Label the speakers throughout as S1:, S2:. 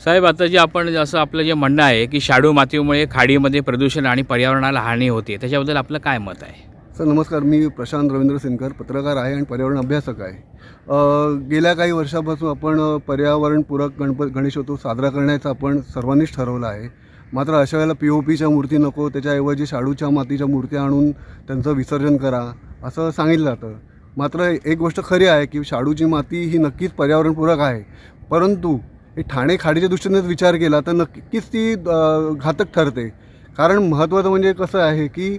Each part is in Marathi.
S1: साहेब आता जे आपण जसं आपलं जे म्हणणं आहे की शाडू मातीमुळे खाडीमध्ये प्रदूषण आणि पर्यावरणाला हानी होते त्याच्याबद्दल आपलं काय मत आहे?
S2: सर नमस्कार. मी प्रशांत रवींद्र सिनकर पत्रकार आहे आणि पर्यावरण अभ्यासक आहे. गेल्या काही वर्षापासून आपण पर्यावरणपूरक गणपत गणेशोत्सव साजरा करण्याचं आपण सर्वांनीच ठरवलं आहे. मात्र अशा वेळेला पी ओ पीच्या मूर्ती नको त्याच्याऐवजी शाडूच्या मातीच्या मूर्त्या आणून त्यांचं विसर्जन करा असं सांगितलं जातं. मात्र एक गोष्ट खरी आहे की शाडूची माती ही नक्कीच पर्यावरणपूरक आहे. परंतु ठाणे खाडीच्या दृष्टीनेच विचार केला तर नक्कीच ती घातक ठरते. कारण महत्त्वाचं म्हणजे कसं आहे की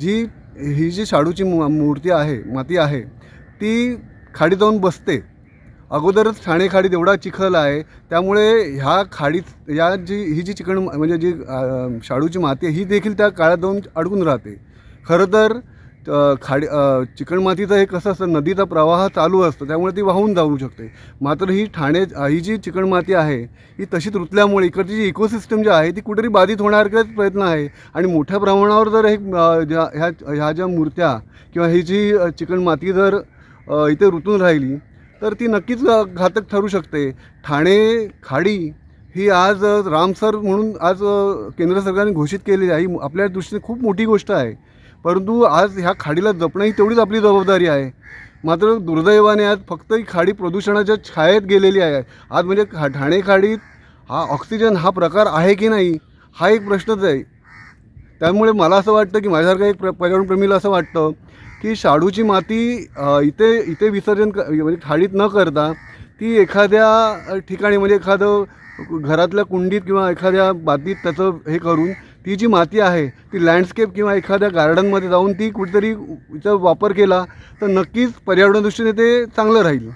S2: जी ही जी शाडूची मूर्ती आहे माती आहे ती खाडीत जाऊन बसते. अगोदरच ठाणे खाडीत एवढा चिखल आहे त्यामुळे ह्या खाडीत या जी ही जी चिकण म्हणजे जी शाडूची माती आहे ही देखील त्या काळात जाऊन अडकून राहते. खरं तर खाडी चिकणमातीचं हे कसं असतं नदीचा प्रवाह चालू असतो त्यामुळे ती वाहून जाऊ शकते. मात्र ही ठाणे ही जी चिकणमाती आहे ही तशीच रुतल्यामुळे इकडची जी इकोसिस्टम जी आहे ती कुठेतरी बाधित होण्यासारखाच प्रयत्न आहे. आणि मोठ्या प्रमाणावर जर हे ज्या ह्या ह्या ज्या मूर्त्या किंवा ही जी चिकणमाती जर इथे रुतून राहिली तर ती नक्कीच घातक ठरू शकते. ठाणे खाडी ही आज रामसर म्हणून आज केंद्र सरकारने घोषित केलेली आहे. ही आपल्या दृष्टीने खूप मोठी गोष्ट आहे. परंतु आज ह्या खाडीला जपणं ही तेवढीच आपली जबाबदारी आहे. मात्र दुर्दैवाने आज फक्त ही खाडी प्रदूषणाच्या छायेत गेलेली आहे. आज म्हणजे खा ठाणे खाडीत हा ऑक्सिजन हा प्रकार आहे की नाही हा एक प्रश्नच आहे. त्यामुळे मला असं वाटतं की माझ्यासारखं एक प्र पर्यावरणप्रेमीला असं वाटतं की शाडूची माती इथे इथे विसर्जन क म्हणजे खाडीत न करता ती एखाद्या ठिकाणी म्हणजे एखादं घरातल्या कुंडीत किंवा एखाद्या बातीत त्याचं हे करून ती जी माती आहे ती लँडस्केप किंवा एखाद्या गार्डनमध्ये जाऊन ती कुठेतरी वापर केला तर नक्कीच पर्यावरण दृष्टीने ते चांगलं राहील.